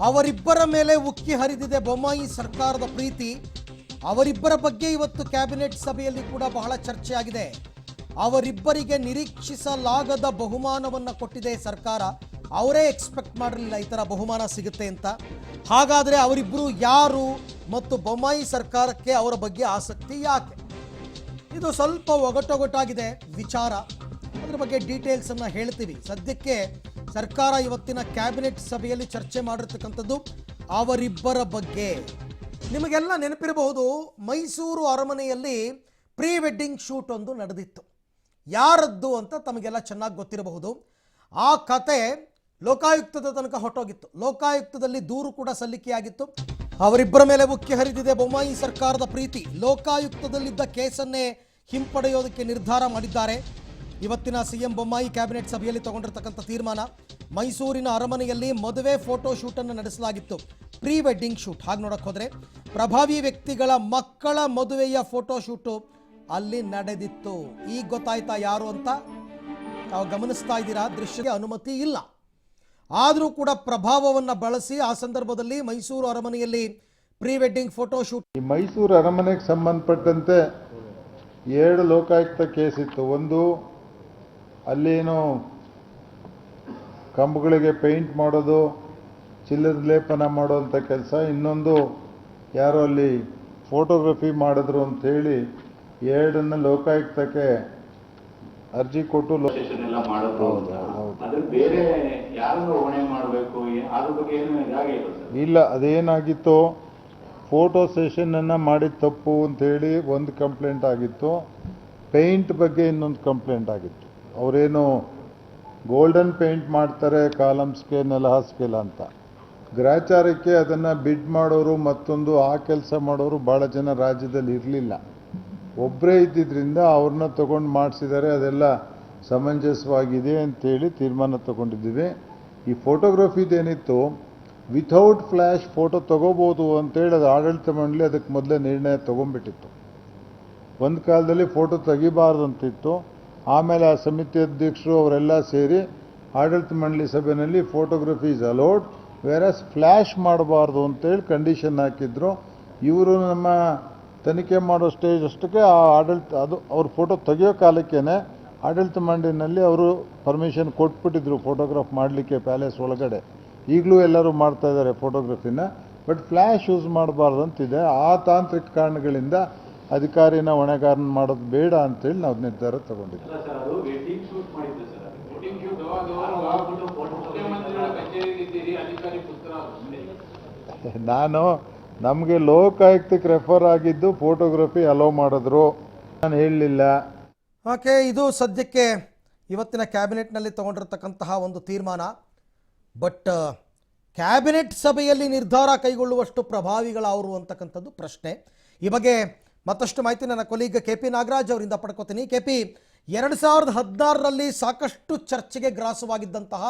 ಅವರಿಬ್ಬರ ಮೇಲೆ ಉಕ್ಕಿ ಹರಿದಿದೆ ಬೊಮ್ಮಾಯಿ ಸರ್ಕಾರದ ಪ್ರೀತಿ. ಅವರಿಬ್ಬರ ಬಗ್ಗೆ ಇವತ್ತು ಕ್ಯಾಬಿನೆಟ್ ಸಭೆಯಲ್ಲಿ ಕೂಡ ಬಹಳ ಚರ್ಚೆಯಾಗಿದೆ. ಅವರಿಬ್ಬರಿಗೆ ನಿರೀಕ್ಷಿಸಲಾಗದ ಬಹುಮಾನವನ್ನು ಕೊಟ್ಟಿದೆ ಸರ್ಕಾರ. ಅವರೇ ಎಕ್ಸ್ಪೆಕ್ಟ್ ಮಾಡಿರಲಿಲ್ಲ ಈ ಥರ ಬಹುಮಾನ ಸಿಗುತ್ತೆ ಅಂತ. ಹಾಗಾದರೆ ಅವರಿಬ್ಬರು ಯಾರು ಮತ್ತು ಬೊಮ್ಮಾಯಿ ಸರ್ಕಾರಕ್ಕೆ ಅವರ ಬಗ್ಗೆ ಆಸಕ್ತಿ ಯಾಕೆ? ಇದು ಸ್ವಲ್ಪ ಒಗಟೊಗಟಾಗಿದೆ ವಿಚಾರ. ಅದ್ರ ಬಗ್ಗೆ ಡೀಟೇಲ್ಸ್ ಅನ್ನ ಹೇಳ್ತೀವಿ. ಸದ್ಯಕ್ಕೆ ಸರ್ಕಾರ ಇವತ್ತಿನ ಕ್ಯಾಬಿನೆಟ್ ಸಭೆಯಲ್ಲಿ ಚರ್ಚೆ ಮಾಡಿರ್ತಕ್ಕಂಥದ್ದು ಅವರಿಬ್ಬರ ಬಗ್ಗೆ. ನಿಮಗೆಲ್ಲ ನೆನಪಿರಬಹುದು, ಮೈಸೂರು ಅರಮನೆಯಲ್ಲಿ ಪ್ರೀ ವೆಡ್ಡಿಂಗ್ ಶೂಟ್ ಒಂದು ನಡೆದಿತ್ತು. ಯಾರದ್ದು ಅಂತ ತಮಗೆಲ್ಲ ಚೆನ್ನಾಗಿ ಗೊತ್ತಿರಬಹುದು. ಆ ಕತೆ ಲೋಕಾಯುಕ್ತದ ತನಕ ಹೊಟ್ಟೋಗಿತ್ತು ಲೋಕಾಯುಕ್ತದಲ್ಲಿ ದೂರು ಕೂಡ ಸಲ್ಲಿಕೆಯಾಗಿತ್ತು. ಅವರಿಬ್ಬರ ಮೇಲೆ ಉಕ್ಕಿ ಹರಿದಿದೆ ಬೊಮ್ಮಾಯಿ ಸರ್ಕಾರದ ಪ್ರೀತಿ. ಲೋಕಾಯುಕ್ತದಲ್ಲಿದ್ದ ಕೇಸನ್ನೇ ಹಿಂಪಡೆಯೋದಕ್ಕೆ ನಿರ್ಧಾರ ಮಾಡಿದ್ದಾರೆ. ಇವತ್ತಿನ ಸಿಎಂ ಬೊಮ್ಮಾಯಿ ಕ್ಯಾಬಿನೆಟ್ ಸಭೆಯಲ್ಲಿ ತಗೊಂಡಿರ್ತಕ್ಕಂಥ ತೀರ್ಮಾನ ಮೈಸೂರಿನ ಅರಮನೆಯಲ್ಲಿ ಮದುವೆ ಫೋಟೋ ಶೂಟ್ ಅನ್ನು ನಡೆಸಲಾಗಿತ್ತು. Pre wedding shoot. ಹಾಗೆ ನೋಡಕ್ ಹೋದ್ರೆ ಪ್ರಭಾವಿ ವ್ಯಕ್ತಿಗಳ ಮಕ್ಕಳ ಮದುವೆಯ ಫೋಟೋ ಶೂಟು ಅಲ್ಲಿ ನಡೆದಿತ್ತು. ಈಗ ಗೊತ್ತಾಯ್ತಾ ಯಾರು ಅಂತ ತಾವು ಗಮನಿಸ್ತಾ ಇದ್ದೀರಾ? ದೃಶ್ಯಕ್ಕೆ ಅನುಮತಿ ಇಲ್ಲ. ಆದರೂ ಕೂಡ ಪ್ರಭಾವವನ್ನು ಬಳಸಿ ಆ ಸಂದರ್ಭದಲ್ಲಿ ಮೈಸೂರು ಅರಮನೆಯಲ್ಲಿ pre wedding photo shoot. Mysuru ಅರಮನೆಗೆ ಸಂಬಂಧಪಟ್ಟಂತೆ ಎರಡು ಲೋಕಾಯುಕ್ತ ಕೇಸ್ ಇತ್ತು. ಒಂದು ಅಲ್ಲೇನು ಕಂಬಗಳಿಗೆ ಪೇಂಟ್ ಮಾಡೋದು ಚಿಲ್ಲರ್ ಲೇಪನ ಮಾಡೋವಂಥ ಕೆಲಸ. ಇನ್ನೊಂದು ಯಾರೋ ಅಲ್ಲಿ ಫೋಟೋಗ್ರಫಿ ಮಾಡಿದ್ರು ಅಂಥೇಳಿ ಎರಡನ್ನು ಲೋಕಾಯುಕ್ತಕ್ಕೆ ಅರ್ಜಿ ಕೊಟ್ಟು ಇಲ್ಲ ಅದೇನಾಗಿತ್ತು? ಫೋಟೋ ಸೆಷನನ್ನು ಮಾಡಿದ ತಪ್ಪು ಅಂತೇಳಿ ಒಂದು ಕಂಪ್ಲೇಂಟ್ ಆಗಿತ್ತು. ಪೇಂಟ್ ಬಗ್ಗೆ ಇನ್ನೊಂದು ಕಂಪ್ಲೇಂಟ್ ಆಗಿತ್ತು. ಅವರೇನು ಗೋಲ್ಡನ್ ಪೇಂಟ್ ಮಾಡ್ತಾರೆ ಕಾಲಮ್ಸ್ಗೆ ನೆಲ ಹಾಸ್ಗೆಲ್ಲ ಅಂತ. ಗ್ರಾಚಾರಕ್ಕೆ ಅದನ್ನು ಬಿಡ್ ಮಾಡೋರು ಮತ್ತೊಂದು, ಆ ಕೆಲಸ ಮಾಡೋರು ಭಾಳ ಜನ ರಾಜ್ಯದಲ್ಲಿ ಇರಲಿಲ್ಲ. ಒಬ್ಬರೇ ಇದ್ದಿದ್ದರಿಂದ ಅವ್ರನ್ನ ತಗೊಂಡು ಮಾಡಿಸಿದ್ದಾರೆ, ಅದೆಲ್ಲ ಸಮಂಜಸವಾಗಿದೆ ಅಂತೇಳಿ ತೀರ್ಮಾನ ತಗೊಂಡಿದ್ದೀವಿ. ಈ ಫೋಟೋಗ್ರಫಿದೇನಿತ್ತು ವಿಥೌಟ್ ಫ್ಲ್ಯಾಶ್ ಫೋಟೋ ತೊಗೋಬೋದು ಅಂತೇಳಿ ಅದು ಆಡಳಿತ ಮಂಡಳಿ ಅದಕ್ಕೆ ಮೊದಲೇ ನಿರ್ಣಯ ತೊಗೊಂಡ್ಬಿಟ್ಟಿತ್ತು. ಒಂದು ಕಾಲದಲ್ಲಿ ಫೋಟೋ ತೆಗಿಬಾರ್ದು ಅಂತಿತ್ತು ಆಮೇಲೆ ಆ ಸಮಿತಿ ಅಧ್ಯಕ್ಷರು ಅವರೆಲ್ಲ ಸೇರಿ ಆಡಳಿತ ಮಂಡಳಿ ಸಭೆಯಲ್ಲಿ photography is allowed whereas flash ಮಾಡಬಾರ್ದು ಅಂತೇಳಿ ಕಂಡೀಷನ್ ಹಾಕಿದ್ರು. ಇವರು ನಮ್ಮ ತನಿಖೆ ಮಾಡೋ ಸ್ಟೇಜ್ ಅಷ್ಟಕ್ಕೆ ಆ ಆಡಳಿತ, ಅದು ಅವ್ರ ಫೋಟೋ ತೆಗೆಯೋ ಕಾಲಕ್ಕೇ ಆಡಳಿತ ಮಂಡಳಿನಲ್ಲಿ ಅವರು ಪರ್ಮಿಷನ್ ಕೊಟ್ಬಿಟ್ಟಿದ್ರು ಫೋಟೋಗ್ರಾಫ್ ಮಾಡಲಿಕ್ಕೆ ಪ್ಯಾಲೇಸ್ ಒಳಗಡೆ. ಈಗಲೂ ಎಲ್ಲರೂ ಮಾಡ್ತಾ ಇದ್ದಾರೆ ಫೋಟೋಗ್ರಫಿನ ಬಟ್ ಫ್ಲ್ಯಾಶ್ ಯೂಸ್ ಮಾಡಬಾರ್ದು ಅಂತಿದೆ. ಆ ತಾಂತ್ರಿಕ ಕಾರಣಗಳಿಂದ ಅಧಿಕಾರಿನ ಹೊಣೆಗಾರನ ಮಾಡೋದು ಬೇಡ ಅಂತೇಳಿ ನಾವು ನಿರ್ಧಾರ ಪುತ್ರ ನಾನು ನಮಗೆ ಲೋಕಾಯುಕ್ತಕ್ಕೆ ರೆಫರ್ ಆಗಿದ್ದು ಫೋಟೋಗ್ರಫಿ ಅಲೋ ಮಾಡಿದ್ರು. ನಾನು ಹೇಳಲಿಲ್ಲ. ಓಕೆ ಇದು ಸದ್ಯಕ್ಕೆ ಇವತ್ತಿನ ಕ್ಯಾಬಿನೆಟ್ನಲ್ಲಿ ತಗೊಂಡಿರತಕ್ಕಂತಹ ಒಂದು ತೀರ್ಮಾನ. ಬಟ್ ಕ್ಯಾಬಿನೆಟ್ ಸಭೆಯಲ್ಲಿ ನಿರ್ಧಾರ ಕೈಗೊಳ್ಳುವಷ್ಟು ಪ್ರಭಾವಿಗಳವರು ಅಂತಕ್ಕಂಥದ್ದು ಪ್ರಶ್ನೆ. ಈ ಬಗ್ಗೆ ಮತ್ತಷ್ಟು ಮಾಹಿತಿ ನನ್ನ ಕೊಲೀಗ ಕೆ ಪಿ ನಾಗರಾಜ್ ಅವರಿಂದ ಪಡ್ಕೋತೀನಿ. ಕೆ ಪಿ, ಎರಡು ಸಾವಿರದ ಹದಿನಾರರಲ್ಲಿ ಸಾಕಷ್ಟು ಚರ್ಚೆಗೆ ಗ್ರಾಸವಾಗಿದ್ದಂತಹ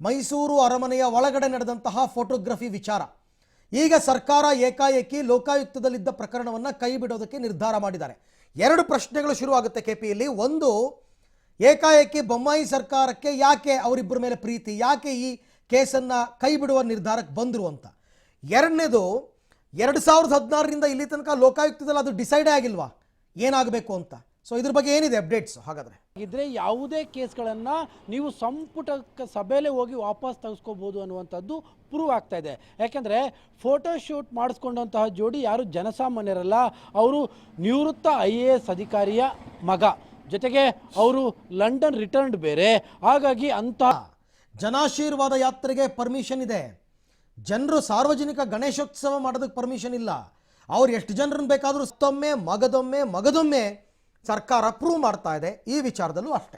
ಮೈಸೂರು ಅರಮನೆಯ ಒಳಗಡೆ ನಡೆದಂತಹ ಫೋಟೋಗ್ರಫಿ ವಿಚಾರ. ಈಗ ಸರ್ಕಾರ ಏಕಾಏಕಿ ಲೋಕಾಯುಕ್ತದಲ್ಲಿದ್ದ ಪ್ರಕರಣವನ್ನು ಕೈ ಬಿಡೋದಕ್ಕೆ ನಿರ್ಧಾರ ಮಾಡಿದ್ದಾರೆ. ಎರಡು ಪ್ರಶ್ನೆಗಳು ಶುರುವಾಗುತ್ತೆ ಕೆ ಪಿಯಲ್ಲಿ ಒಂದು, ಏಕಾಏಕಿ ಬೊಮ್ಮಾಯಿ ಸರ್ಕಾರಕ್ಕೆ ಯಾಕೆ ಅವರಿಬ್ಬರ ಮೇಲೆ ಪ್ರೀತಿ, ಯಾಕೆ ಈ ಕೇಸನ್ನು ಕೈ ಬಿಡುವ ನಿರ್ಧಾರಕ್ಕೆ ಬಂದರು ಅಂತ. ಎರಡನೇದು ಎರಡು ಸಾವಿರದ ಹದಿನಾರರಿಂದ ಇಲ್ಲಿ ತನಕ ಲೋಕಾಯುಕ್ತದಲ್ಲಿ ಅದು ಡಿಸೈಡ್ ಆಗಿಲ್ವಾ? ಏನಾಗಬೇಕು ಅಂತ? ಸೊ ಇದ್ರ ಬಗ್ಗೆ ಏನಿದೆ ಅಪ್ಡೇಟ್ಸ್ ಹಾಗಾದರೆ? ಇದ್ರೆ ಯಾವುದೇ ಕೇಸ್ಗಳನ್ನು ನೀವು ಸಂಪುಟ ಕ- ಸಭೆಯಲ್ಲೇ ಹೋಗಿ ವಾಪಸ್ ತೆಗೆಸ್ಕೋಬೋದು ಅನ್ನುವಂಥದ್ದು ಪ್ರೂವ್ ಆಗ್ತಾ ಇದೆ. ಯಾಕೆಂದರೆ ಫೋಟೋ ಶೂಟ್ ಮಾಡಿಸ್ಕೊಂಡಂತಹ ಜೋಡಿ ಯಾರು ಜನಸಾಮಾನ್ಯರಲ್ಲ ಅವರು ನಿವೃತ್ತ ಐ ಎ ಎಸ್ ಅಧಿಕಾರಿಯ ಮಗ. ಜೊತೆಗೆ ಅವರು ಲಂಡನ್ ರಿಟರ್ನ್ಡ್ ಬೇರೆ. ಹಾಗಾಗಿ ಅಂತ ಜನಾಶೀರ್ವಾದ ಯಾತ್ರೆಗೆ ಪರ್ಮಿಷನ್ ಇದೆ. ಜನರು ಸಾರ್ವಜನಿಕ ಗಣೇಶೋತ್ಸವ ಮಾಡೋದಕ್ಕೆ ಪರ್ಮಿಷನ್ ಇಲ್ಲ. ಅವ್ರು ಎಷ್ಟು ಜನರನ್ನು ಬೇಕಾದರೂ ಮತ್ತೊಮ್ಮೆ ಮಗದೊಮ್ಮೆ ಮಗದೊಮ್ಮೆ ಸರ್ಕಾರ ಅಪ್ರೂವ್ ಮಾಡ್ತಾ ಇದೆ. ಈ ವಿಚಾರದಲ್ಲೂ ಅಷ್ಟೇ.